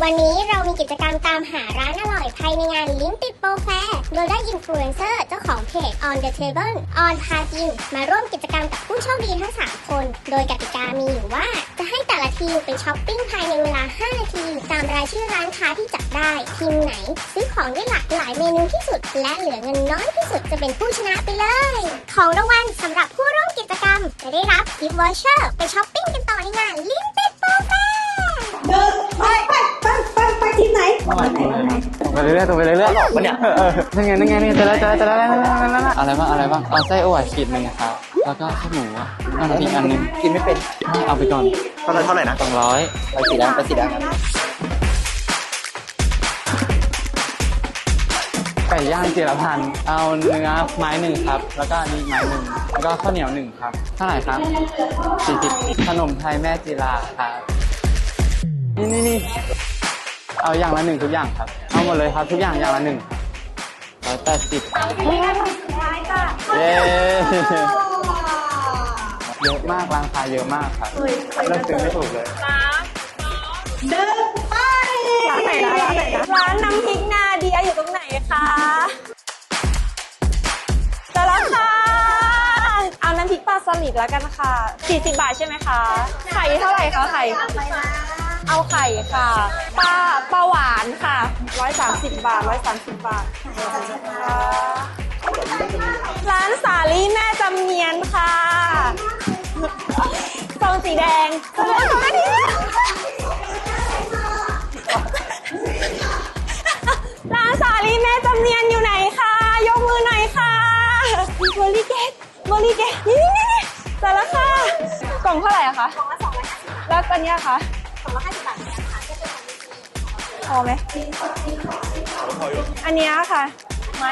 วันนี้เรามีกิจกรรมตามหาร้านอร่อยภายในงานลิ้นติดโปรแฟร์โดยได้อินฟลูเอนเซอร์เจ้าของเพจ On the Table On พากินมาร่วมกิจกรรมกับผู้โชคดีทั้ง 3 คน โดยกติกามีอยู่ว่า จะให้แต่ละทีมไปช้อปปิ้งภายในเวลา 5 นาที ตามรายชื่อร้านค้าที่จับได้ ทีมไหน ซื้อของได้หลากหลายเมนูที่สุด และเหลือเงินน้อยที่สุดจะเป็นผู้ชนะไปเลย ของรางวัลสำหรับผู้ร่วมกิจกรรมจะได้รับกิฟต์วอเชอร์ไปช้อปปิ้งกันต่อในงานลิ้นติดโปรแฟร์ ตรงไปเรื่อยๆตรงไปเรื่อยๆหลอกปะเนี่ยเออนั่นไงนั่นไงนี่เจอแล้วเจอแล้วเจอแล้วนั่นนั่นนั่นนั่นอะไรบ้างอะไรบ้างเอาไส้อั่วขีดหนึ่งครับ แล้วก็ข้าวหมูอะน้ำพริกอันหนึงกินไม่เป็นเอาไปก่อนเท่าไหร่เท่าไหร่นะสองร้อยไปสีแดงไปสีแดงไก่ย่างจิรพันธ์เอาเนื้อไม้หนึ่งครับ แล้วก็อันนี้ไม้หนึ่งแล้วก็ข้าวเหนียวหนึ่งครับเท่าไหร่ครับสี่สิบขนมไทยแม่จิราครับนี่นี่นี่ เอาอย่างละหนึ่งทุกอย่างครับ เอาหมดเลยครับทุกอย่างอย่างละหนึ่งร้อยแปดสิบเย้เยอะมากราคาเยอะมากครับเลือกซื้อไม่ถูกเลยเดินไปร้านไหนนะร้านไหนนะร้านน้ำพริกนาเดียอยู่ตรงไหนคะเจอแล้วค่ะเอาน้ำพริกปลาสลิดแล้วกันค่ะ40บาทใช่ไหมคะไข่เท่าไหร่คะไข่ เอาไข่ค่ะปลาปลาหวานค่ะ 130 บาท 130 บาทค่ะร้านสาลี่แม่จำเนียนค่ะซองสีแดงสวัสดีร้านสาลี่แม่จำเนียนอยู่ไหนคะ ยกมือหน่อยค่ะบริเกตบริเกตนี่นี่นี่เจอแล้วค่ะ กล่องเท่าไหร่อะคะ กล่องละสองร้อยห้าสิบแล้วกันเนี้ยคะ กล่องละห้าสิบบาทพอไหมอันเนี้ยค่ะ ไม้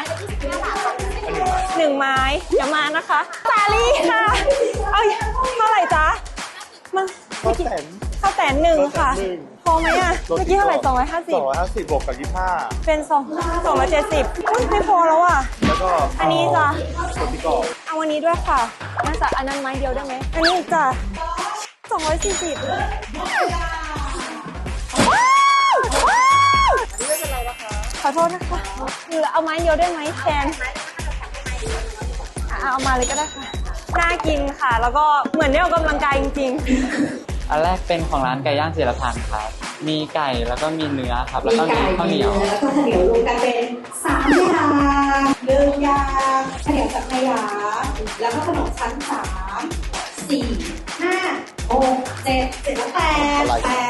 หนึ่งไม้เดี๋ยวมานะคะสาลี่ค่ะ เอาเท่าไหร่จ๊ะมันข้าวแตนข้าวแตนหนึ่งค่ะพอไหมอะ เมื่อกี้เท่าไหร่สองร้อยห้าสิสบองร้อยห้าสิบบวกกับยี่ห้าเป็นสองสองร้อยเจ็ดสิบไม่พอแล้วอะ แล้วก็อันนี้จ้ะส่วนที่กรอบเอาวันนี้ด้วยค่ะน่าจะอันนั้นไม้เดียวได้ไหม อันนี้จ้ะสองร้อยสี่สิบ โทษนะคะคือเอาไม้เดียวได้ไหมแทนอะเอามาเลยก็ได้ค่ะน่ากินค่ะ แล้วก็เหมือนได้ออกกำลังกายจริงอันแรกเป็นของร้านไก่ย่างจิรพันธ์ครับ มีไก่แล้วก็มีเนื้อครับ แล้วก็มีข้าวเหนียวแล้วก็ข้าวเหนียวรวมกันเป็นสามอย่างหนึ่งอย่างข้าวเหนียวสังขยาแล้วก็ขนมชั้นสามสี่ห้าหกเจ็ดเจ็ดแล้วแปดแปด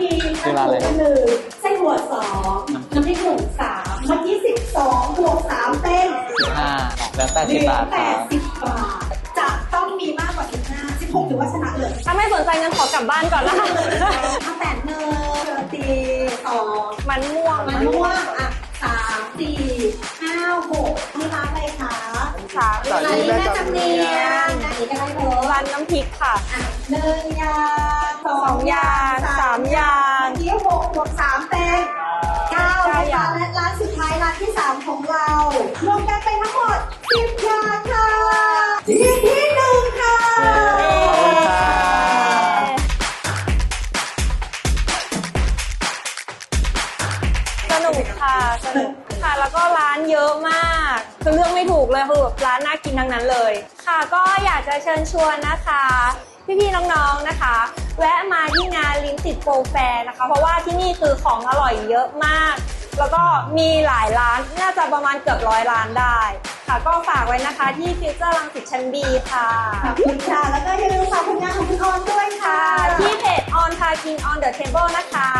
มนะคะมีคือร้านอะไรน้ำหนึ่งไส้หัวสองน้ำพริกหนุ่มสามเมื่อกี้สิบสองบวกสามเป็นสิบห้าแล้วแปดสิบบาทแปครัดบสิบบาทจะต้องมีมากกว่าสิบห้าสิบหกถือว่าชนะเลยๆถ้าไม่สนใจงั้นขอกลับบ้านก่อนนะคะถ้าแปดเนยโรตีสองมันม่วงมันม่วงอะสามสี่ห้าหกนี่ร้านอะไรคะค่ะร้านนี้แม่จำเนียนอันนี้ก็ได้เลยร้านน้ำพริกค่ะอะหนึ่งอย่าง สอสองงอย่างสามอย่างเมื่อกี้หกบวกสามเป็นเก้าเก้านะอย่าคะงและร้านสุดท้ายร้านที่สามของเรารวมกันเป็นทั้งหมดสิบอย่างค่ะที่ที่หนึ่งค่ะขอบคุณครับสนุกค่ะสนุกค่ะแล้วก็ร้านเยอะมาก คือเลือกไม่ถูกเลยคือแบบร้านน่ากินทั้งนั้นเลย ค่ะก็อยากจะเชิญชวนนะคะ พี่ๆน้องๆนะคะ แวะมาที่งานลิ้นติดโปรแฟร์นะคะ เพราะว่าที่นี่คือของอร่อยเยอะมาก แล้วก็มีหลายร้านน่าจะประมาณเกือบร้อยร้านได้ ค่ะก็ฝากไว้นะคะที่ฟิวเจอร์รังสิตชั้นดีค่ะขอบคุณค่ะ แล้วก็อย่าลืมฝากผลงานของคุณออนด้วยค่ะค่ะที่เพจ on พากิน on the table นะคะ